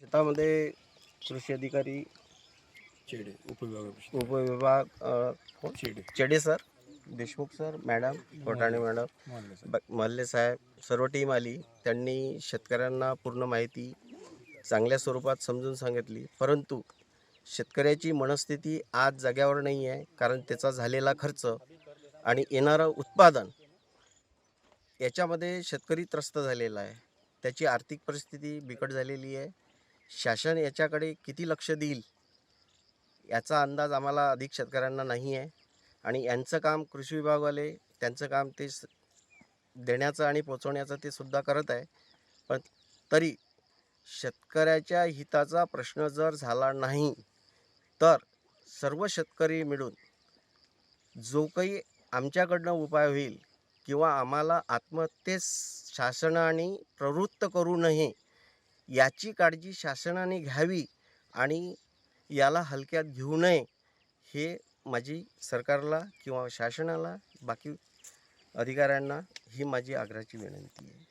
शेतामध्ये कृषी अधिकारी चेडे उपविभाग अ, कोण? Chede. Chede sir Deshmukh sir madam Kotane madam मानले ब- मल्ले साहेब सर्व टीम आली. त्यांनी शेतकऱ्यांना पूर्ण माहिती चांगल्या स्वरूपात समजून सांगितली. परंतु शेतकऱ्याची मनस्थिती आज जाग्यावर नाही आहे कारण त्याचा झालेला खर्च आणि येणारं उत्पादन याच्यामध्ये शेतकरी त्रस्त झालेला आहे. त्याची आर्थिक परिस्थिती बिकट झालेली आहे. शासन याच्याकडे किती लक्ष देईल याचा अंदाज आम्हाला अधिक शेतकऱ्यांना नाही आहे. आणि यांचं काम कृषी विभागवाले त्यांचं काम ते स- देण्याचं आणि पोचवण्याचं ते सुद्धा करत आहे. पण तरी शेतकऱ्याच्या हिताचा प्रश्न जर झाला नाही तर सर्व शेतकरी मिळून जो काही आमच्याकडनं उपाय होईल किंवा आम्हाला आत्महत्येस शासनाने प्रवृत्त करू नये याची काळजी शासनाने घ्यावी आणि याला हलक्यात घेऊ नये हे माझी सरकारला किंवा शासनाला बाकी अधिकाऱ्यांना ही माझी आग्रहाची विनंती आहे.